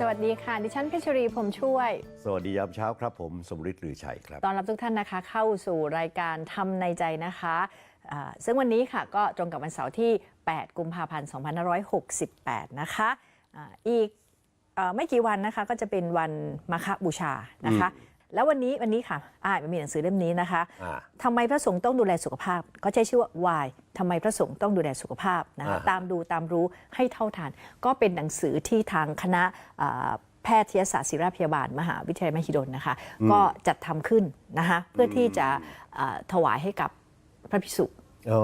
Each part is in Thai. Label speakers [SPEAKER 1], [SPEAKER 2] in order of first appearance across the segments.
[SPEAKER 1] สวัสดีค่ะ ดิฉันเพชรีผมช่วย
[SPEAKER 2] สวัสดียามเช้าครับผมสมฤทธิ์ลือชัยครับ
[SPEAKER 1] ตอนรับทุกท่านนะคะเข้าสู่รายการทำในใจนะคะอ่า ซึ่งวันนี้ค่ะก็ตรงกับวันเสาร์ที่ 8 กุมภาพันธ์ 2568 นะคะอ่าอีกเออไม่กี่วันนะคะก็จะเป็นวันมาฆบูชานะคะ แล้ววันนี้วันนี้ค่ะอ่ามันมีหนังสือเล่มนี้นะคะ
[SPEAKER 2] อ่า
[SPEAKER 1] ทำไมพระสงฆ์ต้องดูแลสุขภาพ ก็ใช้ชื่อว่า why ทำไมพระสงฆ์ต้องดูแลสุขภาพนะคะ
[SPEAKER 2] อ่าฮะ
[SPEAKER 1] ตามดูตามรู้ให้เท่าทันก็เป็นหนังสือที่ทางคณะอ่าแพทยศาสตร์ศิริราชพยาบาล มหาวิทยาลัยมหิดลนะคะ ก็จัดทำขึ้นนะคะเพื่อที่จะอ่าถวายให้กับ พระภิกษุ
[SPEAKER 2] อ๋อ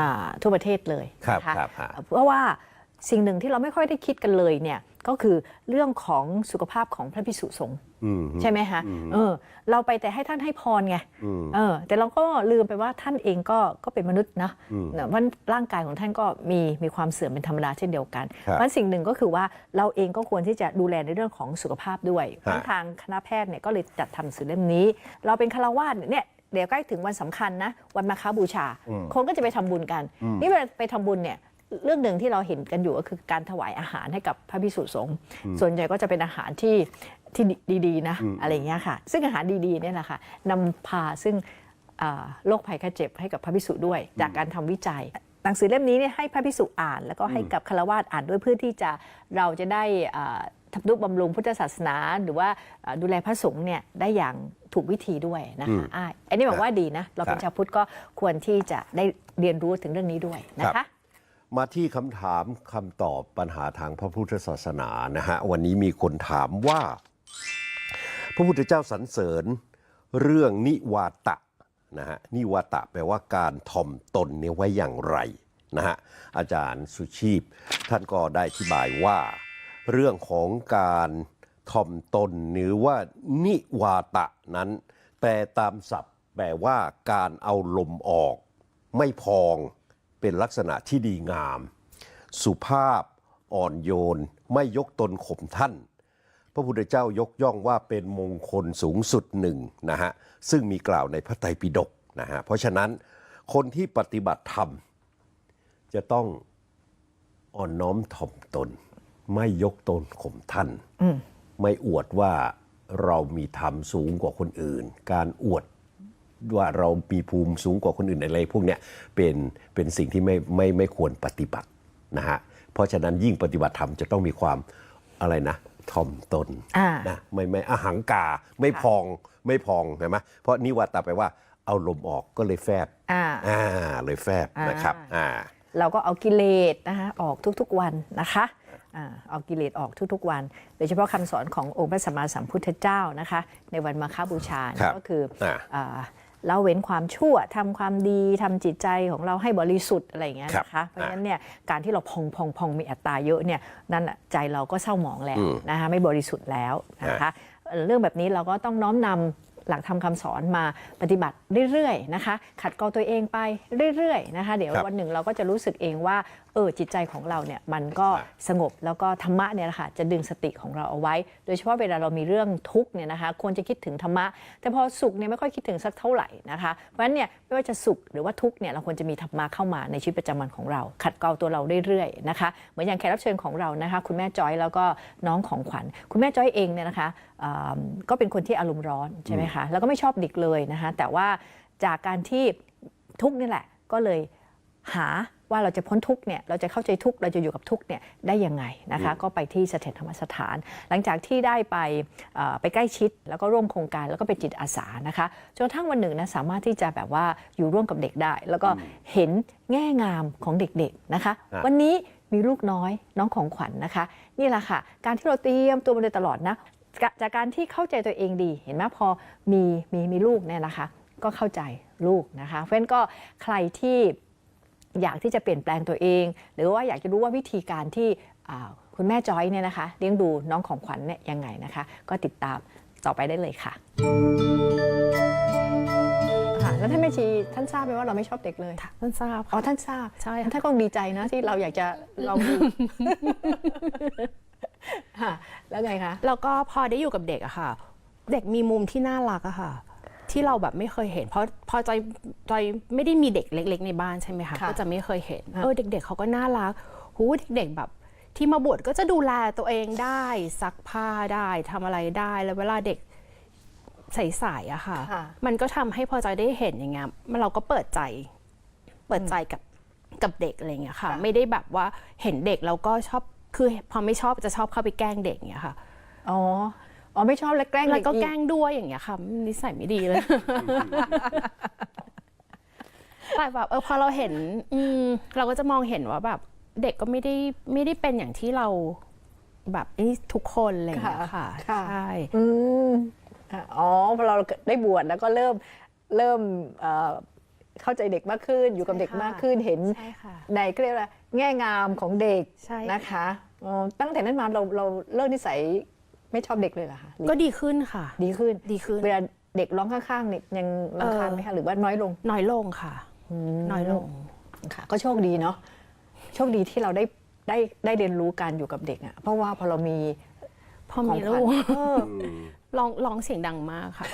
[SPEAKER 1] อ่าทั่วประเทศเลย
[SPEAKER 2] ครับ
[SPEAKER 1] นะคะ
[SPEAKER 2] ครับฮะ
[SPEAKER 1] เพราะว่าสิ่งหนึ่งที่เราไม่ค่อยได้คิดกันเลยเนี่ยก็คือเรื่องของสุขภาพของพระภิกษุสงฆ์
[SPEAKER 2] อืม
[SPEAKER 1] ใช่ไหมคะเออเราไปแต่ให้ท่านให้พรไงเออแต่เราก็ลืมไปว่าท่านเองก็ก็เป็นมนุษย์นะนะว่าร่างกายของท่านก็มีมีความเสื่อมเป็นธรรมดาเช่นเดียวกัน
[SPEAKER 2] ครับ
[SPEAKER 1] เพราะสิ่งหนึ่งก็คือว่าเราเองก็ควรที่จะดูแลในเรื่องของสุขภาพด้วย
[SPEAKER 2] ฮะ
[SPEAKER 1] ทางคณะแพทย์เนี่ยก็เลยจัดทำหนังสือเล่มนี้ เราเป็นคารวาสเนี่ย เดี๋ยวใกล้ถึงวันสำคัญนะ วันมาฆบูชา คนก็จะไปทำบุญกัน นี่เวลาไปทำบุญเนี่ยเรื่องหนึ่งที่เราเห็นกันอยู่ก็คือการถวายอาหารให้กับพระภิกษุสงฆ์ส่วนใหญ่ก็จะเป็นอาหารที่ที่ดีๆนะอะไรอย่างเงี้ยค่ะ ซึ่งอาหารดีๆเนี่ยแหละค่ะนำพาซึ่งอ่าโรคภัยไข้เจ็บให้กับพระภิกษุด้วย จากการทำวิจัยหนังสือเล่มนี้เนี่ยให้พระภิกษุอ่าน แล้วก็ให้กับคารวาสอ่านด้วยเพื่อที่จะเราจะได้อ่า ทำนุบำรุงพุทธศาสนา หรือว่าอ่าดูแลพระสงฆ์เนี่ยได้อย่างถูกวิธีด้วยนะคะอ่าอันนี้บอกว่าดีนะ เราเป็น
[SPEAKER 2] ครับ
[SPEAKER 1] ชาวพุทธก็ควรที่จะได้เรียนรู้ถึงเรื่องนี้ด้วยนะ
[SPEAKER 2] ครั
[SPEAKER 1] คะ
[SPEAKER 2] บมาที่คำถามคำตอบปัญหาทางพระพุทธศาสนานะฮะวันนี้มีคนถามว่า พระพุทธเจ้าสรรเสริญเรื่องนิวาตะนะฮะนิวาตะแปลว่าการถ่อมตนเนี่ยไว้อย่างไรนะฮะอาจารย์สุชีพ ท่านก็ได้อธิบายว่า เรื่องของการถ่อมตนหรือว่านิวาตะนั้นแปลตามศัพท์แปลว่าการเอาลมออก ไม่พองเป็นลักษณะที่ดีงาม สุภาพอ่อนโยน ไม่ยกตนข่มท่าน พระพุทธเจ้ายกย่องว่าเป็นมงคลสูงสุดหนึ่งนะฮะซึ่งมีกล่าวในพระไตรปิฎกนะฮะเพราะฉะนั้นคนที่ปฏิบัติธรรม จะต้องอ่อนน้อมถ่อมตน ไม่ยกตนข่มท่าน ไม่อวดว่าเรามีธรรมสูงกว่าคนอื่น การอวดว่าเรามีภูมิสูงกว่าคนอื่นอะไรพวกเนี้ยเป็นเป็นสิ่งที่ไม่ไม่ไม่ควรปฏิบัตินะฮะเพราะฉะนั้นยิ่งปฏิบัติธรรมจะต้องมีความอะไรนะถ่อมตน
[SPEAKER 1] อ่า
[SPEAKER 2] นะไม่ไม่อหังกาไม่พองไม่พองเห็นไหมเพราะนิวาตาแปลว่าเอาลมออกก็เลยแฟบ
[SPEAKER 1] อ่า
[SPEAKER 2] อ่าเลยแฟบนะครับอ่า
[SPEAKER 1] เราก็เอากิเลสนะคะออกทุกๆวันนะคะอ่า เอากิเลสออกทุกๆวัน โดยเฉพาะคำสอนขององค์พระสัมมาสัมพุทธเจ้านะคะ ในวันมาฆบูชา
[SPEAKER 2] ครับ
[SPEAKER 1] ก็คืออาเราเว้นความชั่วทำความดีทำจิตใจของเราให้บริสุทธิ์อะไรอย่างเงี้ยนะคะ เพราะฉะนั้นเนี่ยการที่เราพองพองพองมีอัตตาเยอะเนี่ยนั่นน่ะใจเราก็เศร้าหมองแล้วนะคะไม่บริสุทธิ์แล้วนะคะเอ่อเรื่องแบบนี้เราก็ต้องน้อมนำหลักธรรมคำสอนมาปฏิบัติเรื่อยๆนะคะ ขัดเกลาตัวเองไปเรื่อยๆนะคะ เดี๋ยว
[SPEAKER 2] ครับ
[SPEAKER 1] วันหนึ่งเราก็จะรู้สึกเองว่า เออจิตใจของเราเนี่ยมันก็สงบแล้วก็ธรรมะเนี่ยแหละค่ะจะดึงสติของเราเอาไว้ โดยเฉพาะเวลาเรามีเรื่องทุกข์เนี่ยนะคะควรจะคิดถึงธรรมะ แต่พอสุขเนี่ยไม่ค่อยคิดถึงสักเท่าไหร่นะคะเพราะฉะนั้นเนี่ยไม่ว่าจะสุขหรือว่าทุกข์เนี่ยเราควรจะมีธรรมะเข้ามาในชีวิตประจำวันของเรา ขัดเกลาตัวเราเรื่อยๆนะคะเหมือนอย่างแขกรับเชิญของเรานะคะคุณแม่จอยแล้วก็น้องของขวัญ คุณแม่จอยเองเนี่ยนะคะอ่าก็เป็นคนที่อารมณ์ร้อนใช่ไหมคะแล้วก็ไม่ชอบเด็กเลยนะคะแต่ว่าจากการที่ทุกข์นี่แหละก็เลยหา ว่าเราจะพ้นทุกข์เนี่ยเราจะเข้าใจทุกข์เราจะอยู่กับทุกข์เนี่ยได้ยังไงนะคะก็ไปที่เสถียรธรรมสถาน หลังจากที่ได้ไปเอ่อไปใกล้ชิดแล้วก็ร่วมโครงการแล้วก็เป็นจิตอาสานะคะจนกระทั่งวันหนึ่งนะสามารถที่จะแบบว่าอยู่ร่วมกับเด็กได้ แล้วก็เห็นแง่งามของเด็กๆนะคะ
[SPEAKER 2] อะ
[SPEAKER 1] วันนี้มีลูกน้อยน้องของขวัญนะคะ นี่แหละค่ะ การที่เราเตรียมตัวมาโดยตลอดนะจากจากการที่เข้าใจตัวเองดีเห็นไหมพอมีมีมีลูกเนี่ยนะคะ ก็เข้าใจลูกนะคะ เพราะฉะนั้นก็ใครที่ อยากที่จะเปลี่ยนแปลงตัวเอง หรือว่าอยากจะรู้ว่าวิธีการที่อ่าคุณแม่จอยเนี่ยนะคะเลี้ยงดูน้องของขวัญเนี่ยยังไงนะคะ ก็ติดตามต่อไปได้เลยค่ะค่ะแล้วท่านแม่ชีท่านทราบไหมว่าเราไม่ชอบเด็กเลย
[SPEAKER 3] ท่านทราบ
[SPEAKER 1] อ๋อ
[SPEAKER 3] ค่ะ
[SPEAKER 1] ท่านทราบ
[SPEAKER 3] ใช่ค่ะ
[SPEAKER 1] ท่านก็ดีใจนะที่เราอยากจะลองดูค่ะแล้วไงคะ
[SPEAKER 3] แล้วก็พอได้อยู่กับเด็กอะค่ะ เด็กมีมุมที่น่ารักอะค่ะ ที่เราแบบไม่เคยเห็น เพราะพอจอยจอยไม่ได้มีเด็กเล็ก ๆ ในบ้านใช่ไหมคะ
[SPEAKER 1] ค่ะ
[SPEAKER 3] ก็จะไม่เคยเห็น
[SPEAKER 1] ค่ะ
[SPEAKER 3] เออเด็ก ๆเขาก็น่ารักหูเด็กๆแบบ ที่มาบวชก็จะดูแลตัวเองได้ซักผ้าได้ทำอะไรได้แล้วเวลาเด็กใสๆอะค่ะ
[SPEAKER 1] ค่ะ
[SPEAKER 3] มันก็ทำให้พอใจได้เห็นอย่างเงี้ยมันเราก็เปิดใจ เปิดใจกับกับเด็กอะไรเงี้ยค่ะ
[SPEAKER 1] ค่ะ
[SPEAKER 3] ไม่ได้แบบว่าเห็นเด็กแล้วก็ชอบคือพอไม่ชอบจะชอบเข้าไปแกล้งเด็กเงี้ยค่ะ
[SPEAKER 1] อ๋อ อ๋อไม่ชอบแล้วแกล้ง
[SPEAKER 3] แล้ว
[SPEAKER 1] เด็ก
[SPEAKER 3] ก็
[SPEAKER 1] อี
[SPEAKER 3] แกล้งด้วยอย่างเงี้ยค่ะนิสัยไม่ดีเลย แต่แบบเออพอเราเห็นอืมเราก็จะมองเห็นว่าแบบ เด็กก็ไม่ได้ไม่ได้เป็นอย่างที่เราแบบนี่ทุกคนอะไรอย่างเงี้ยค่ะ
[SPEAKER 1] ค่ะ
[SPEAKER 3] ใช่
[SPEAKER 1] อืมอะอ๋อพอเราได้บวชแล้วก็เริ่มเริ่มเอ่อเข้าใจเด็กมากขึ้น อยู่กับเด็กมากขึ้นเห็น
[SPEAKER 3] ใช่ค่ะ
[SPEAKER 1] ในก็เรียกว่าแง่งามของเด็ก
[SPEAKER 3] ใช่ค่ะ
[SPEAKER 1] นะคะอ๋อตั้งแต่นั้นมาเราเราเลิกนิสัย ไม่ชอบเด็กเลยเหรอคะหรือ
[SPEAKER 3] ก็ดีขึ้นค่ะ
[SPEAKER 1] ดีขึ้น
[SPEAKER 3] ดีขึ้น
[SPEAKER 1] เวลาเด็กร้องข้างๆเนี่ยยังรำคาญไหมคะหรือว่าน้อยลง
[SPEAKER 3] น้อยลงค่ะ น้อยลง
[SPEAKER 1] ค่ะ ก็โชคดีเนาะโชคดีที่เราได้ได้ได้เรียนรู้การอยู่กับเด็กอะ่ะเพราะว่าพอเรามี
[SPEAKER 3] พอ
[SPEAKER 1] ขอ
[SPEAKER 3] มี
[SPEAKER 1] งข
[SPEAKER 3] ลู
[SPEAKER 1] วัญ
[SPEAKER 3] กร้องร้องเสียงดังมากค่ะ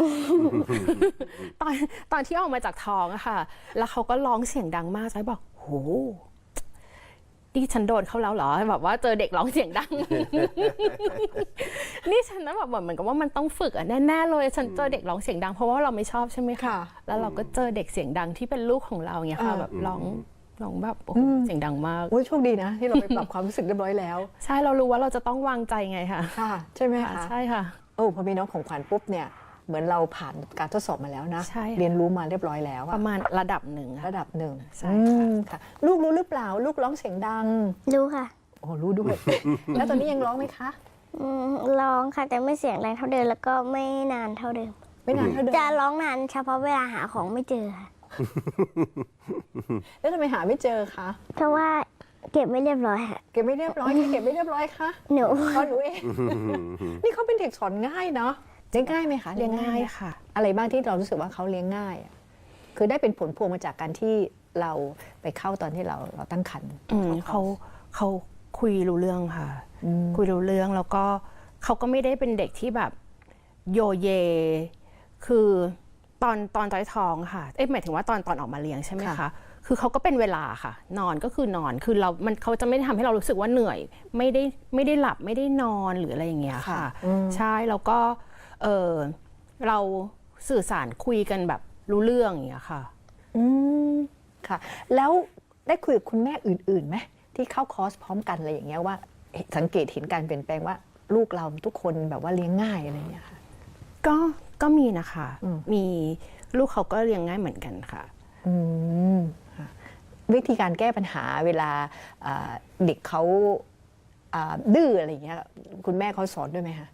[SPEAKER 3] ตอนตอนที่ออกมาจากท้องอะค่ะ แล้วเขาก็ร้องเสียงดังมากใจบอกโห นี่ฉันโดนเขาแล้วเหรอแบบว่าเจอเด็กร้องเสียงดัง นี่ฉันนั้นแบบเหมือนกับว่ามันต้องฝึกอะแน่ๆเลยฉันเจอเด็กร้องเสียงดังเพราะว่าเราไม่ชอบใช่ไหมคะ
[SPEAKER 1] ค่ะ
[SPEAKER 3] แล้วเราก็เจอเด็กเสียงดังที่เป็นลูกของเราเงี้ยค่ะ
[SPEAKER 1] อ่า
[SPEAKER 3] แบบร้องร้องแบบโอ้โหเสียงดังมาก
[SPEAKER 1] โอ้ยโชคดีนะ ที่เราไปปรับความรู้สึกเรียบร้อยแล้ว
[SPEAKER 3] ใช่เรารู้ว่าเราจะต้องวางใจไงค่ะ
[SPEAKER 1] ค่ะ ใช่ไหม
[SPEAKER 3] ค่ะ
[SPEAKER 1] คะ
[SPEAKER 3] ใช่ค่ะ
[SPEAKER 1] โอ้พอมีน้องของขวัญปุ๊บเนี่ย เหมือนเราผ่านการทดสอบมาแล้วนะ
[SPEAKER 3] ใช่ค่ะ
[SPEAKER 1] เรียนรู้มาเรียบร้อยแล้ว
[SPEAKER 3] ป
[SPEAKER 1] อะ
[SPEAKER 3] ระมาณระดับหนึ่งอะ
[SPEAKER 1] ระดับหนึ่ง
[SPEAKER 3] ใช่
[SPEAKER 1] อืมค่ะ ลูกรู้หรือเปล่า ลูกร้องเสียงดัง
[SPEAKER 4] รู้ค่ะ
[SPEAKER 1] โอ้รู้ด้วย แล้วตอนนี้ยังร้องไหมคะ
[SPEAKER 4] อืมร้องค่ะแต่ไม่เสียงแรงเท่าเดิมแล้วก็ไม่นานเท่าเดิม
[SPEAKER 1] ไม่นานเท่าเดิม
[SPEAKER 4] จะร้องนานเฉพาะเวลาหาของไม่เจอค่ะ
[SPEAKER 1] แล้วทำไมหาไม่เจอคะ
[SPEAKER 4] เพราะว่าเก็บไม่เรียบร้อยค่ะ
[SPEAKER 1] เก็บไม่เรียบร้อยใครเก็บไม่เรียบร้อยคะ
[SPEAKER 4] หนู
[SPEAKER 1] อ๋อหนูเอง นี่เขาเป็นเด็กสอนง่ายเนาะ เลี้ยงง่ายไหมคะ
[SPEAKER 3] เรียนง่าย
[SPEAKER 1] ไหม
[SPEAKER 3] ค่ะ
[SPEAKER 1] อะไรบ้างที่เรารู้สึกว่าเขาเลี้ยงง่ายอะคือได้เป็นผลพวงมาจากการที่เราไปเข้าตอนที่เราเราตั้งครรภ์
[SPEAKER 3] อืมเขาเขาคุยรู้เรื่องค่ะ คุยรู้เรื่องแล้วก็เขาก็ไม่ได้เป็นเด็กที่แบบโยเย คือตอนตอนจอยท้องค่ะ เอ้ยหมายถึงว่าตอนตอนออกมาเลี้ยงใช่ไหมคะ
[SPEAKER 1] ค่ะ
[SPEAKER 3] คือเขาก็เป็นเวลาค่ะ นอนก็คือนอน คือเรา มันเขาจะไม่ได้ทำให้เรารู้สึกว่าเหนื่อย ไม่ได้ไม่ได้หลับไม่ได้นอนหรืออะไรอย่างเงี้ยค่ะ ใช่ แล้วก็ เออเราสื่อสารคุยกันแบบรู้เรื่องอย่างเงี้ยค่ะ
[SPEAKER 1] อืมค่ะ แล้วได้คุยกับคุณแม่อื่นๆไหมที่เข้าคอร์สพร้อมกันอะไรอย่างเงี้ยว่าเห็นสังเกตเห็นการเปลี่ยนแปลงว่าลูกเราทุกคนแบบว่าเลี้ยงง่ายอะไรอย่างเงี้ยค่ะ
[SPEAKER 3] ก็ก็มีนะคะ
[SPEAKER 1] อืม
[SPEAKER 3] มีลูกเขาก็เลี้ยงง่ายเหมือนกันค่ะ
[SPEAKER 1] อืมค่ะวิธีการแก้ปัญหาเวลาอ่าเด็กเขาอ่าดื้ออะไรอย่างเงี้ยคุณแม่เขาสอนด้วยไหมคะ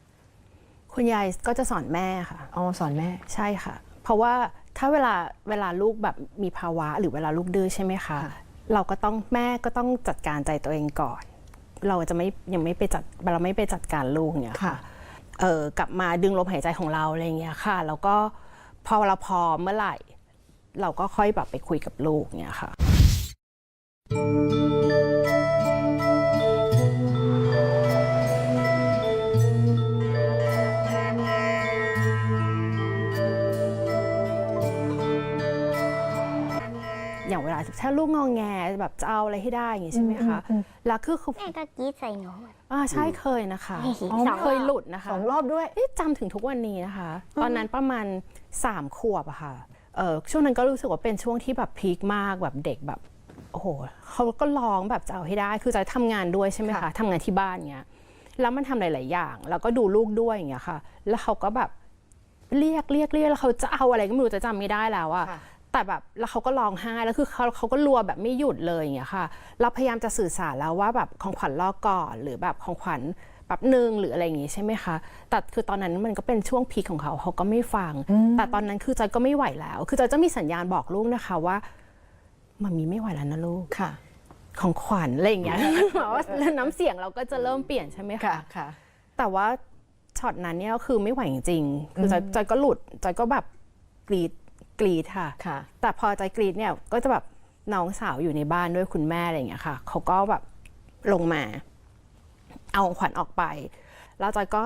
[SPEAKER 3] คุณยายก็จะสอนแม่ค่ะ
[SPEAKER 1] อ๋อสอนแม่
[SPEAKER 3] ใช่ค่ะ เพราะว่าถ้าเวลาเวลาลูกแบบมีภาวะหรือเวลาลูกดื้อใช่ไหมคะ
[SPEAKER 1] ค่ะ
[SPEAKER 3] เราก็ต้องแม่ก็ต้องจัดการใจตัวเองก่อน เราจะไม่ยังไม่ไปจัดเราไม่ไปจัดการลูกเนี่ยค่ะเออกลับมาดึงลมหายใจของเราอะไรอย่างเงี้ยค่ะ แล้วก็พอเราพร้อมเมื่อไหร่ เราก็ค่อยแบบไปคุยกับลูกเนี่ยค่ะ อย่างเวลาถ้าลูกงองแงแบบจะเอาอะไรให้ได้อย่างงี้ใช่ไหมคะแล้วคือคือ
[SPEAKER 4] แม่ก็กรีดใส่หนู
[SPEAKER 3] อ่าใช่เคยนะคะ
[SPEAKER 4] อ๋อ
[SPEAKER 3] เคยหลุดนะคะ
[SPEAKER 1] สองรอบด้วย
[SPEAKER 3] เอ๊ะจำถึงทุกวันนี้นะคะ ตอนนั้นประมาณสามขวบอะค่ะเออช่วงนั้นก็รู้สึกว่าเป็นช่วงที่แบบพีคมากแบบเด็กแบบโอ้โหเขาก็ร้องแบบจะเอาให้ได้ คือจะทำงานด้วยใช่ไหมคะ
[SPEAKER 1] ค่ะ
[SPEAKER 3] ทำงานที่บ้านเงี้ย แล้วมันทำหลาย ๆ อย่าง แล้วก็ดูลูกด้วยอย่างเงี้ยค่ะ แล้วเขาก็แบบเรียกเรียกเรียกแล้วเขาจะเอาอะไรก็ไม่รู้จะจำไม่ได้แล้วอะ
[SPEAKER 1] ค่ะ
[SPEAKER 3] แต่แบบแล้วเขาก็ร้องไห้แล้วคือเขาเขาก็รัวแบบไม่หยุดเลยอย่างเงี้ยค่ะ เราพยายามจะสื่อสารแล้วว่าแบบของขวัญรอก่อนหรือแบบของขวัญแบบหนึ่งหรืออะไรอย่างงี้ใช่ไหมคะ แต่คือตอนนั้นมันก็เป็นช่วงพีคของเขาเขาก็ไม่ฟัง แต่ตอนนั้นคือจอยก็ไม่ไหวแล้ว คือจอยจะมีสัญญาณบอกลูกนะคะว่ามันมีไม่ไหวแล้วนะลูก
[SPEAKER 1] ค่ะ
[SPEAKER 3] ของขวัญอะไรอย่างเงี้ยแบบว่าน้ำเสียงเราก็จะเริ่มเปลี่ยนใช่ไหม
[SPEAKER 1] ค่ะ
[SPEAKER 3] คะ
[SPEAKER 1] ค่ะ
[SPEAKER 3] แต่ว่าช็อตนั้นเนี่ยก็คือไม่ไหวจริงๆคือจอยจอยก็หลุดจอยก็แบบกรีด กรีดค่ะ
[SPEAKER 1] ค่ะ
[SPEAKER 3] แต่พอใจกรีดเนี่ยก็จะแบบน้องสาวอยู่ในบ้านด้วยคุณแม่อะไรอย่างเงี้ยค่ะเขาก็แบบลงมา เอาของขวัญออกไป แล้วจอยก็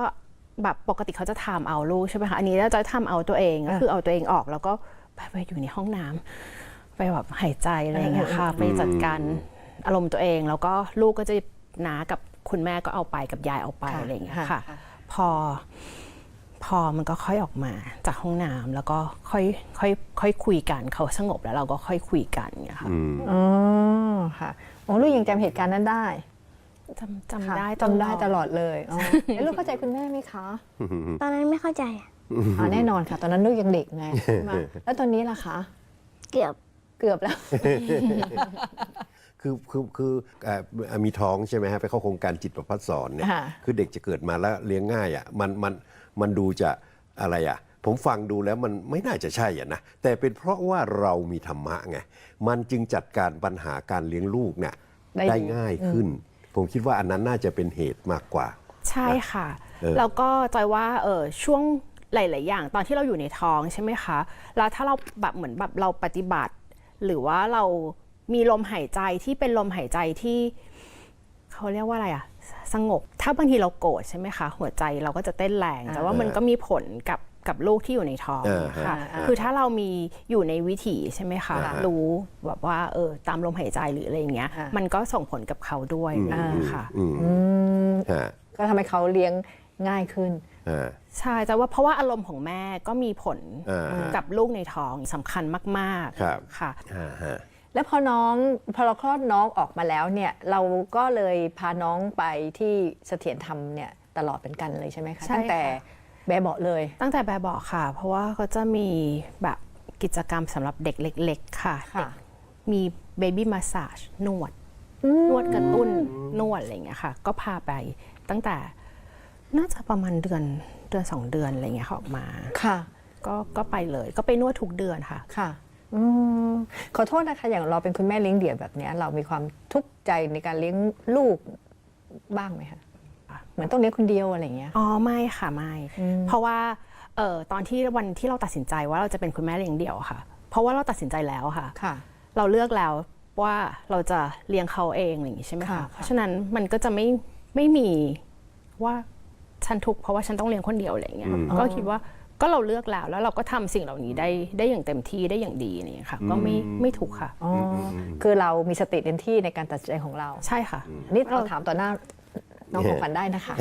[SPEAKER 3] แบบปกติเขาจะทำเอาลูกใช่ไหมคะอันนี้แล้วจอยทำเอาตัวเองก็คือเอาตัวเองออก แล้วก็ไปไปอยู่ในห้องน้ำไปแบบหายใจอะไรอย่างเงี้ยค่ะไปจัดการอารมณ์ตัวเอง แล้วก็ลูกก็จะนากับคุณแม่ก็เอาไปกับยายเอาไป
[SPEAKER 1] ค่ะ
[SPEAKER 3] อะไรอย่างเงี้ย
[SPEAKER 1] ค่ะ
[SPEAKER 3] ค่ะพอ พอมันก็ค่อยออกมาจากห้องน้ำแล้วก็ค่อยค่อยค่อยคุยกันเขาสงบแล้วเราก็ค่อยคุยกันอย่างเงี้ยค่ะ
[SPEAKER 1] อ๋อค่ะโอ้ลูกยังจำเหตุการณ์นั้นได้
[SPEAKER 3] จำจำ
[SPEAKER 1] ค่ะ
[SPEAKER 3] ได้
[SPEAKER 1] จำได้ต
[SPEAKER 3] ลอด
[SPEAKER 1] ลอดเลยอ๋อแล้วลูกเข้าใจคุณแม่ไหมคะ
[SPEAKER 4] ตอนนั้นไม่เข้าใจอะ
[SPEAKER 1] อ๋อแน่นอนค่ะ ตอนนั้นลูกยังเด็กไงใช่ไหมแล้วตอนนี้ล่ะคะ
[SPEAKER 4] เกือบ
[SPEAKER 1] เกือบแล้ว
[SPEAKER 2] คือคือคือเอ่อมีท้องใช่ไหมฮะไปเข้าโครงการจิตประพัฒสอนเนี่ย
[SPEAKER 1] ค่ะ
[SPEAKER 2] คือเด็กจะเกิดมาแล้วเลี้ยงง่ายอะมันมัน มันดูจะอะไรอะผมฟังดูแล้วมันไม่น่าจะใช่อะนะ แต่เป็นเพราะว่าเรามีธรรมะไง มันจึงจัดการปัญหาการเลี้ยงลูกเนี่ย
[SPEAKER 1] ได้
[SPEAKER 2] ได้
[SPEAKER 1] ดี
[SPEAKER 2] ง่ายขึ้น ผมคิดว่าอันนั้นน่าจะเป็นเหตุมากกว่า
[SPEAKER 3] ใช่ค่ะ
[SPEAKER 2] เออ
[SPEAKER 3] แล้วก็จอยว่าเออช่วงหลาย ๆ อย่างตอนที่เราอยู่ในท้องใช่ไหมคะ แล้วถ้าเราแบบเหมือนแบบเราปฏิบัติ หรือว่าเรามีลมหายใจที่เป็นลมหายใจที่ เขาเรียกว่าอะไรอะ สงบ ถ้าบางทีเราโกรธใช่ไหมคะ หัวใจเราก็จะเต้นแรง แต่ว่ามันก็มีผลกับกับลูกที่อยู่ในท้อง
[SPEAKER 2] เออฮะ
[SPEAKER 3] ค่ะ
[SPEAKER 1] อ่า
[SPEAKER 3] คือถ้าเรามีอยู่ในวิถีใช่ไหมคะ
[SPEAKER 2] อ่าฮะ
[SPEAKER 3] รู้แบบว่าเออตามลมหายใจหรืออะไรอย่างเงี้ย
[SPEAKER 1] อ่ามั
[SPEAKER 3] มันก็ส่งผลกับเขาด้วยอะไรอย่างเงี้ยค่ะ
[SPEAKER 2] อืม
[SPEAKER 1] อืม
[SPEAKER 2] ฮะ
[SPEAKER 1] ก็ทำให้เขาเลี้ยงง่ายขึ้น
[SPEAKER 2] ฮะ
[SPEAKER 3] ใช่แต่ว่าเพราะว่าอารมณ์ของแม่ก็มีผล
[SPEAKER 2] อ่า
[SPEAKER 3] กับลูกในท้องสำคัญมาก
[SPEAKER 2] ครับ
[SPEAKER 3] ๆค่ะ
[SPEAKER 2] ฮะฮะ
[SPEAKER 1] แล้วพอน้องพอเราคลอดน้องออกมาแล้วเนี่ยเราก็เลยพาน้องไปที่เสถียรธรรมเนี่ยตลอดเป็นกันเลยใช่ไหมคะ
[SPEAKER 3] ใช่
[SPEAKER 1] ตั้งแต่
[SPEAKER 3] ค่ะ
[SPEAKER 1] แบบเบาะเลย
[SPEAKER 3] ตั้งแต่แบบบอกค่ะ เพราะว่าเขาจะมีแบบกิจกรรมสำหรับเด็กเล็ก ๆ ค่ะ
[SPEAKER 1] ค่ะ
[SPEAKER 3] มีเบบี้มาส a จนวด นวดกระตุ้นนวดอะไรอย่างเงี้ยค่ะ ก็พาไปตั้งแต่น่าจะประมาณเดือนเดือนสองเดือนอะไรอย่างเงี้ยค่ะออกมา
[SPEAKER 1] ค่ะ
[SPEAKER 3] ก็ก็ไปเลยก็ไปนวดทุกเดือนค่ะ
[SPEAKER 1] ค่ะ อืมขอโทษนะคะ อย่างเราเป็นคุณแม่เลี้ยงเดี่ยวแบบเนี้ยเรามีความทุกข์ใจในการเลี้ยงลูกบ้างไหมคะเหมือนต้องเลี้ยงคนเดียวอะไรอย่างเงี้ย
[SPEAKER 3] อ๋อไม่ค่ะไม่เพราะว่าเอ่อตอนที่วันที่เราตัดสินใจว่าเราจะเป็นคุณแม่เลี้ยงเดี่ยวค่ะ เพราะว่าเราตัดสินใจแล้วค่ะ
[SPEAKER 1] ค่ะ
[SPEAKER 3] เราเลือกแล้วว่าเราจะเลี้ยงเขาเองอะไรอย่างงี้ใช่ไหม
[SPEAKER 1] ค่ะ
[SPEAKER 3] คะเพราะฉะนั้นมันก็จะไม่ไม่มีว่าฉันทุกข์เพราะว่าฉันต้องเลี้ยงคนเดียวอะไรอย่างเงี้ยก็คิดว่า ก็เราเลือกแล้วแล้วเราก็ทำสิ่งเหล่านี้ได้ได้อย่างเต็มที่ได้อย่างดีอะไรอย่างเงี้ยค่ะ ก็ไม่ไม่ถูกข์ค่ะ
[SPEAKER 1] อ๋ออคือเรามีสติเต็มที่ในการตัดสินใจของเรา
[SPEAKER 3] ใช่ค่ะ
[SPEAKER 1] อันนี้เราถามต่อหน้าน้องของขวัญได้นะคะ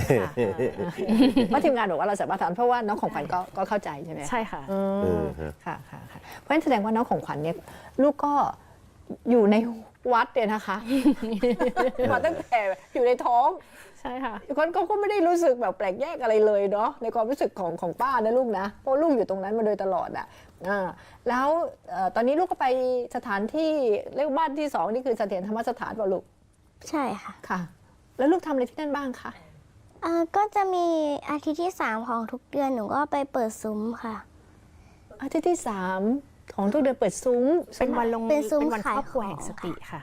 [SPEAKER 1] เพราะทีมงานบอกว่าเราสามารถถามเพราะว่าน้องของขวัญก็ก็เข้าใจใช่ไหม
[SPEAKER 3] ใช่ค่ะ
[SPEAKER 1] อืม
[SPEAKER 2] เออฮะ
[SPEAKER 1] ค่ะค่ะค่ะเพราะฉะนั้นแสดงว่าน้องของขวัญเนี่ยลูกก็อยู่ในวัดเนี่ยนะคะมาตั้งแต่อยู่ในท้อง
[SPEAKER 3] ใช่ค่ะ
[SPEAKER 1] คนเขาก็ไม่ได้รู้สึกแบบแปลกแยกอะไรเลยเนาะในความรู้สึกของของป้านะลูกนะเพราะลูกอยู่ตรงนั้นมาโดยตลอดอะอ่าแล้วเอ่อตอนนี้ลูกก็ไปสถานที่เรียกว่าบ้านที่สองนี่คือเสถียรธรรมสถานเปล่าลูก
[SPEAKER 4] ใช่ค่ะ
[SPEAKER 1] ค่ะ แล้วลูกทำอะไรที่นั่นบ้างคะ
[SPEAKER 4] เอ่อก็จะมีอาทิตย์ที่สามของทุกเดือนหนูก็ไปเปิดซุ้มค่ะ
[SPEAKER 1] อาทิตย์ที่สามของทุกเดือนเปิดซุ้ม
[SPEAKER 3] เป็นวันลง
[SPEAKER 4] เป็นซุ้ม
[SPEAKER 3] วันครอบครัว
[SPEAKER 4] ขายของ
[SPEAKER 3] แห่งสติค่ะ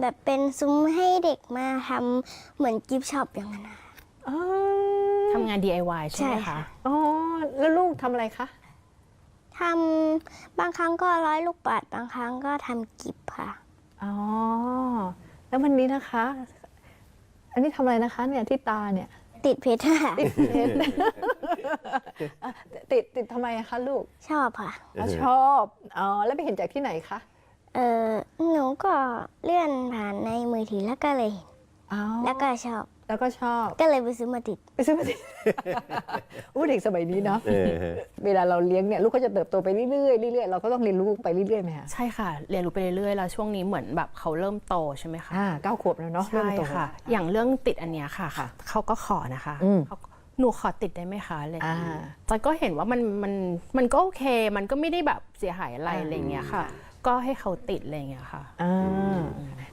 [SPEAKER 4] แบบเป็นซุ้มให้เด็กมาทำเหมือนกิฟต์ช็อปอย่างนั้นนะ
[SPEAKER 1] อ๋อ
[SPEAKER 3] ทำงาน DIY ใช่ไหม
[SPEAKER 4] ใช่
[SPEAKER 3] คะ
[SPEAKER 4] ค่ะ
[SPEAKER 1] อ๋อแล้วลูกทำอะไรคะ
[SPEAKER 4] ทำบางครั้งก็ร้อยลูกปัดบางครั้งก็ทำกิฟต์ค่ะ
[SPEAKER 1] อ๋อแล้ววันนี้นะคะ อันนี้ทำอะไรนะคะเนี่ยที่ตาเนี่ย
[SPEAKER 4] ติดเพชรค่ะ
[SPEAKER 1] ติดเพชรอะติดติดทำไมอะคะลูก
[SPEAKER 4] ชอบค่ะ
[SPEAKER 1] อ๋อชอบอ๋อแล้วไปเห็นจากที่ไหนคะ
[SPEAKER 4] เออหนูก็เลื่อนผ่านในมือถือแล้วก็เลยเห็น
[SPEAKER 1] อ๋อ
[SPEAKER 4] แล้วก็ชอบ
[SPEAKER 1] แล้วก็ชอบ
[SPEAKER 4] ก็เลยไปซื้อมาติด
[SPEAKER 1] ไปซื้อมาดิอู้เด็กสมัยนี้เนาะ
[SPEAKER 2] เออฮะ
[SPEAKER 1] เวลาเราเลี้ยงเนี่ยลูกก็จะเติบโตไปเรื่อยๆเรื่อยๆเราก็ต้องเรียนรู้ไปเรื่อยๆไหมคะ
[SPEAKER 3] ใช่ค่ะ เรียนรู้ไปเรื่อยๆแล้วช่วงนี้เหมือนแบบเขาเริ่มโตใช่ไหมคะ
[SPEAKER 1] อ่าเก้าขวบแล้วเนาะเริ่
[SPEAKER 3] ใช่
[SPEAKER 1] มโต
[SPEAKER 3] ค่ะ อย่างเรื่องติดอันเนี้ยค่ะ
[SPEAKER 1] ค่ะ
[SPEAKER 3] เขาก็ขอนะคะ
[SPEAKER 1] อืม
[SPEAKER 3] เขาหนูขอติดได้ไหมคะอะไรอย่าง
[SPEAKER 1] อ่า
[SPEAKER 3] เงี้ยจอยก็เห็นว่ามันมันมันก็โอเค มันก็ไม่ได้แบบเสียหายอะไร
[SPEAKER 1] อ่า
[SPEAKER 3] อะไรอย่างเงี้ยค่ะ ก็ให้เขาติดอะไรอย่างเงี้ยค่ะ
[SPEAKER 1] อ่า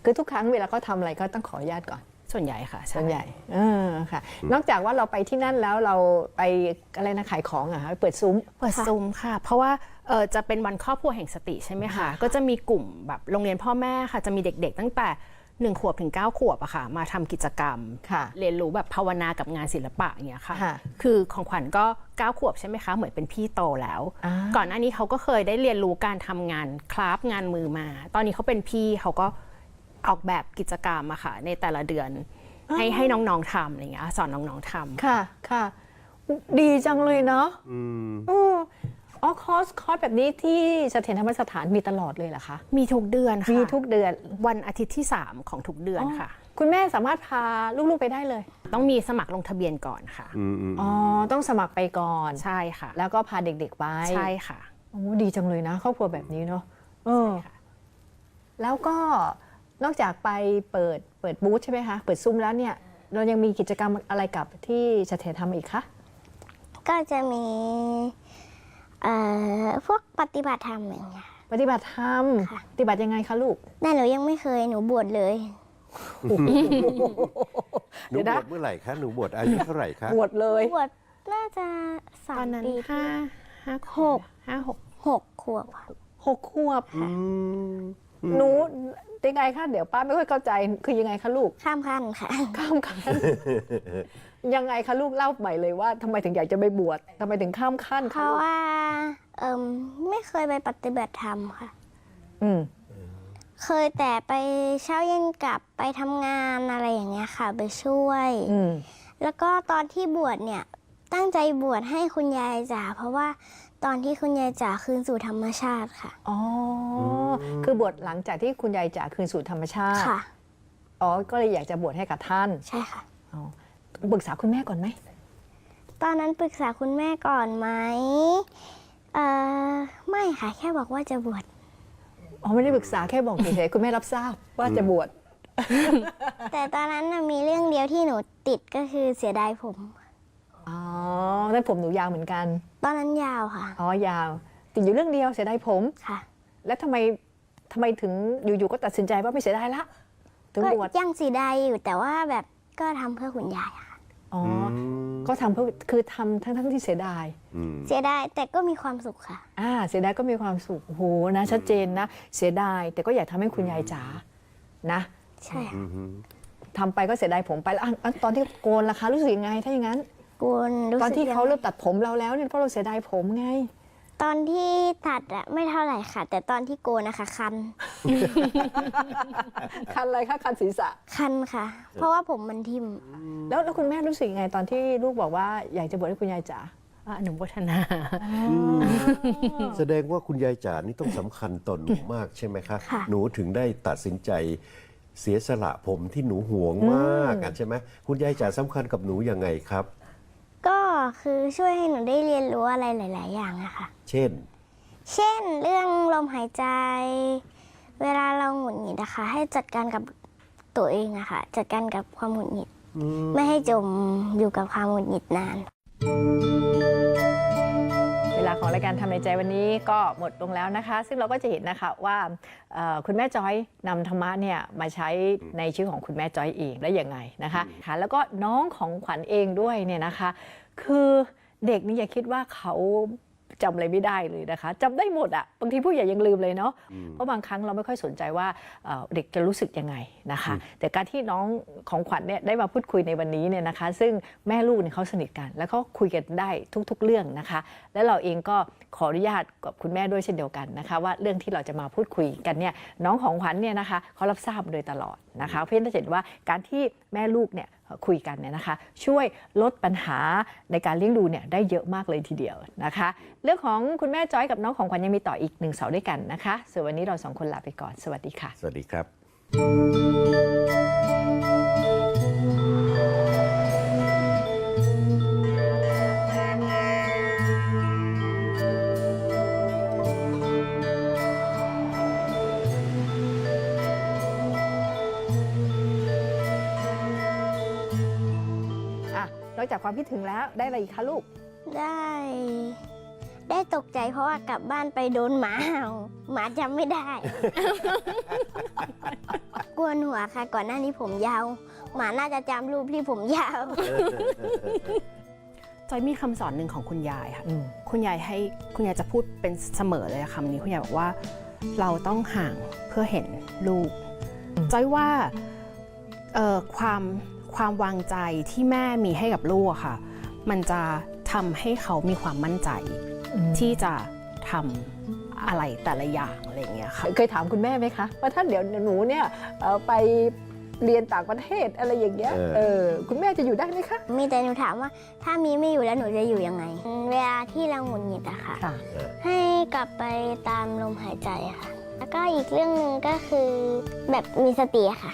[SPEAKER 1] คือทุกครั้งเวลาเขาทำอะไรก็ต้องขออนุญาตก่อน
[SPEAKER 3] ส่วนใหญ่ค่ะช่
[SPEAKER 1] ส่วนใหญ่เออค่ะ นอกจากว่าเราไปที่นั่นแล้วเราไปอะไรนะขายของอะคะไปเปิดซุ้ม
[SPEAKER 3] เปิดซูมค่ะ เพราะว่าเออจะเป็นวันครอบครัวแห่งสติใช่ไหมคะ ก็จะมีกลุ่มแบบโรงเรียนพ่อแม่ค่ะ จะมีเด็กๆ ตั้งแต่ หนึ่งขวบถึง 9 ขวบอะค่ะ มาทำกิจกรรม
[SPEAKER 1] ค่ะ
[SPEAKER 3] เรียนรู้แบบภาวนากับงานศิลปะอย่างเงี้ยค่ะ
[SPEAKER 1] ค่ะ
[SPEAKER 3] คือของขวัญก็ 9 ขวบใช่ไหมคะ เหมือนเป็นพี่โตแล้ว
[SPEAKER 1] อ่า
[SPEAKER 3] ก่อนหน้านี้เขาก็เคยได้เรียนรู้การทำงานคราฟต์งานมือมา ตอนนี้เขาเป็นพี่เขาก็ออกแบบกิจกรรมอะค่ะ ในแต่ละเดือน ให้ให้น้องๆทำอะไรเงี้ยสอนน้องๆทำ
[SPEAKER 1] ค่ะค่ะ ดีจังเลยเนาะ
[SPEAKER 2] อืม
[SPEAKER 1] อออ๋อคอร์สคอร์สแบบนี้ที่เสถียรธรรมสถานมีตลอดเลยเหรอคะ
[SPEAKER 3] มีทุกเดือนค่ะ
[SPEAKER 1] มีทุกเดือน
[SPEAKER 3] วันอาทิตย์ที่ 3 ของทุกเดือนค่ะ
[SPEAKER 1] คุณแม่สามารถพาลูกๆไปได้เลย
[SPEAKER 3] ต้องมีสมัครลงทะเบียนก่อนค่ะ
[SPEAKER 2] อืมอืม
[SPEAKER 1] อ๋อ ต้องสมัครไปก่อน
[SPEAKER 3] ใช่ค่ะ
[SPEAKER 1] แล้วก็พาเด็กๆไป
[SPEAKER 3] ใช่ค่ะ
[SPEAKER 1] โอ้ดีจังเลยนะ ครอบครัวแบบนี้เนาะเออ
[SPEAKER 3] ค่ะ
[SPEAKER 1] แล้วก็นอกจากไปเปิดเปิดบูธใช่ไหมคะ เปิดซุ้มแล้วเนี่ย เรายังมีกิจกรรมอะไรกับที่เสถียรทำอีกคะ
[SPEAKER 4] ก็จะมี เอ่อพวกปฏิบัติธรรมอย่างเงี้ย
[SPEAKER 1] ปฏิบัติธรรม
[SPEAKER 4] ค่ะ
[SPEAKER 1] ปฏิบัติยังไงคะลูก
[SPEAKER 4] แต่หนูยังไม่เคยหนูบวชเลย
[SPEAKER 2] หนู
[SPEAKER 1] เดี๋ยว
[SPEAKER 2] บ
[SPEAKER 1] นะ
[SPEAKER 2] วชเมื่อไหร่คะ หนูบวชอายุเท่าไหร่คะ
[SPEAKER 1] บวชเลย
[SPEAKER 4] บวชน่าจะสา
[SPEAKER 3] ตอ
[SPEAKER 4] ม
[SPEAKER 3] นนั้น
[SPEAKER 4] ปี
[SPEAKER 3] ห้าห้า
[SPEAKER 4] หก
[SPEAKER 3] ห้าหก
[SPEAKER 4] หกขวบค่ะ
[SPEAKER 1] หกขวบ
[SPEAKER 2] อืม
[SPEAKER 1] หนูยังไงคะเดี๋ยวป้าไม่ค่อยเข้าใจคือยังไงคะลูก
[SPEAKER 4] ข้ามขั้นค่ะ
[SPEAKER 1] ข้ามขั้นยังไงคะลูกเล่าใหม่เลยว่าทำไมถึงอยากจะไปบวชทำไมถึงข้ามขั้น
[SPEAKER 4] เพ
[SPEAKER 1] คะ
[SPEAKER 4] ราะ
[SPEAKER 1] ลูก
[SPEAKER 4] ว่าเอิมไม่เคยไปปฏิบัติธรรมค่ะ
[SPEAKER 1] อืม
[SPEAKER 4] เคยแต่ไปเช้าเย็นกลับไปทำงานอะไรอย่างเงี้ยค่ะ ไปช่วย
[SPEAKER 1] อืม
[SPEAKER 4] แล้วก็ตอนที่บวชเนี่ยตั้งใจบวชให้คุณยายจ๋าเพราะว่า ตอนที่คุณยายจ๋าคืนสู่ธรรมชาติค่ะ
[SPEAKER 1] อ๋ออคือบวชหลังจากที่คุณยายจ๋าคืนสู่ธรรมชาติ
[SPEAKER 4] ค่ะ
[SPEAKER 1] อ๋อก็เลยอยากจะบวชให้กับท่าน
[SPEAKER 4] ใช่ค่ะ
[SPEAKER 1] อ๋อปรึกษาคุณแม่ก่อนไหม
[SPEAKER 4] ตอนนั้นปรึกษาคุณแม่ก่อนไหมเอ่อไม่ค่ะ แค่บอกว่าจะบวช
[SPEAKER 1] อ๋อไม่ได้ปรึกษาแค่บอกเฉยๆคุณแม่รับทราบว่าจะบวช
[SPEAKER 4] แต่ตอนนั้นน่ะมีเรื่องเดียวที่หนูติดก็คือเสียดายผม
[SPEAKER 1] อ๋อแต่ผมหนูยาวเหมือนกัน
[SPEAKER 4] ตอนนั้นยาวค่ะ
[SPEAKER 1] อ๋อยาว ติดอยู่เรื่องเดียวเสียดายผม
[SPEAKER 4] ค่ะ
[SPEAKER 1] แล้วทำไมทำไมถึงอยู่ๆก็ตัดสินใจว่าไม่เสียดายละ ถึง
[SPEAKER 4] ก็
[SPEAKER 1] บวช
[SPEAKER 4] ยังเสียดายอยู่แต่ว่าแบบก็ทำเพื่อคุณยายค่ะ
[SPEAKER 1] อ๋ออ
[SPEAKER 2] ม
[SPEAKER 1] ก็ทำเพื่อคือทำทั้งๆที่เสียดาย
[SPEAKER 2] อืม
[SPEAKER 4] เสียดายแต่ก็มีความสุขค่ะ
[SPEAKER 1] อ่าเสียดายก็มีความสุขโอ้โหนะชัดเจนนะ เสียดายแต่ก็อยากทำให้คุณยายจ๋านะ
[SPEAKER 4] ใช่ค่ะ
[SPEAKER 1] ทำไปก็เสียดายผมไปแล้วอะอะตอนที่โกนล่ะคะรู้สึกยังไงถ้าอย่างนั้น
[SPEAKER 4] กวนรู้
[SPEAKER 1] ตอน
[SPEAKER 4] สึก
[SPEAKER 1] ที่
[SPEAKER 4] ยัง
[SPEAKER 1] เขาเริ่มตัดผมเราแล้วเนี่ยเพราะเราเสียดายผมไง
[SPEAKER 4] ตอนที่ตัดอะไม่เท่าไหร่ค่ะ แต่ตอนที่โกนนะคะคัน
[SPEAKER 1] คันอะไรคะคันศีรษะ
[SPEAKER 4] คันค่ะ เพราะว่าผมมันทิ่ม
[SPEAKER 1] แล้วแล้วคุณแม่รู้สึกยังไงตอนที่ลูกบอกว่าอยากจะบวชให้คุณยายจ๋า
[SPEAKER 3] อะอนุโมทนา
[SPEAKER 2] แสดงว่าคุณยายจ๋านี่ต้องสำคัญต่อหนูมากใช่ไหมคะ
[SPEAKER 4] ค่ะ
[SPEAKER 2] หนูถึงได้ตัดสินใจเสียสละผมที่หนูห่วงมากอะใช่ไหมคุณยายจ๋าสำคัญกับหนูยังไงครับ
[SPEAKER 4] ก็ คือช่วยให้หนูได้เรียนรู้อะไรหลาย ๆ อย่างอะค่ะ
[SPEAKER 2] เช่น
[SPEAKER 4] เช่นเรื่องลมหายใจ เวลาเราหงุดหงิดนะคะ ให้จัดการกับตัวเองอะค่ะ จัดการกับความหงุดหงิด ไม่ให้จมอยู่กับความหงุดหงิดนาน
[SPEAKER 1] เวลา ของรายการทำในใจวันนี้ก็หมดลงแล้วนะคะ ซึ่งเราก็จะเห็นนะคะว่าเอ่อคุณแม่จอยนำธรรมะเนี่ยมาใช้ในชีวิตของคุณแม่จอยเองได้ยังไงนะคะค่ะแล้วก็น้องของขวัญเองด้วยเนี่ยนะคะ คือเด็กนี่อย่าคิดว่าเขา จำอะไรไม่ได้เลยนะคะจำได้หมดอะบางทีผู้ใหญ่ยังลืมเลยเนาะเพราะบางครั้งเราไม่ค่อยสนใจว่าเอ่อเด็กจะรู้สึกยังไงนะคะ แต่การที่น้องของขวัญเนี่ยได้มาพูดคุยในวันนี้เนี่ยนะคะ ซึ่งแม่ลูกเนี่ยเขาสนิทกัน แล้วก็คุยกันได้ทุก ๆ เรื่องนะคะ และเราเองก็ขออนุญาตกับคุณแม่ด้วยเช่นเดียวกันนะคะ ว่าเรื่องที่เราจะมาพูดคุยกันเนี่ยน้องของขวัญเนี่ยนะคะเขารับทราบมาโดยตลอดนะคะ เพราะฉะนั้นจะเห็นว่าการที่แม่ลูกเนี่ย คุยกันเนี่ยนะคะ ช่วยลดปัญหาในการเลี้ยงดูเนี่ยได้เยอะมากเลยทีเดียวนะคะ เรื่องของคุณแม่จอยกับน้องของขวัญยังมีต่ออีกหนึ่งเสาร์ด้วยกันนะคะส่วนวันนี้เราสองคนลาไปก่อนสวัสดีค่ะ
[SPEAKER 2] สวัสดีครับ
[SPEAKER 1] นอกจากความคิดถึงแล้วได้อะไรอีกคะลูก
[SPEAKER 4] ได้ ได้ตกใจเพราะว่ากลับบ้านไปโดนหมาเห่าหมาจำไม่ได้ กวนหัวค่ะ ก่อนหน้านี้ผมยาว หมาน่าจะจำรูปที่ผมยาว
[SPEAKER 3] จอยมีคำสอนหนึ่งของคุณยายค่ะ
[SPEAKER 1] อืม
[SPEAKER 3] คุณยายให้คุณยายจะพูดเป็นเสมอเลยอะคำนี้คุณยายบอกว่า เราต้องห่างเพื่อเห็นลูก
[SPEAKER 1] อืม
[SPEAKER 3] จอยว่าเอ่อความ ความวางใจที่แม่มีให้กับลูกอะค่ะ มันจะทำให้เขามีความมั่นใจ ที่จะทำอะไรแต่ละอย่างอะไรอย่างเงี้ยค่ะ
[SPEAKER 1] เคยถามคุณแม่ไหมคะว่าถ้าเดี๋ยวหนูเนี่ยเอ่อไปเรียนต่างประเทศอะไรอย่างเงี้ย
[SPEAKER 2] เออ
[SPEAKER 1] เออคุณแม่จะอยู่ได้ไหมคะ
[SPEAKER 4] มีแต่หนูถามว่า ถ้ามีไม่อยู่แล้วหนูจะอยู่ยังไง เวลาที่เราหงุดหงิดอะค่ะ
[SPEAKER 1] ค่ะ
[SPEAKER 4] ให้กลับไปตามลมหายใจค่ะ แล้วก็อีกเรื่องหนึ่งก็คือแบบมีสติอะค่ะ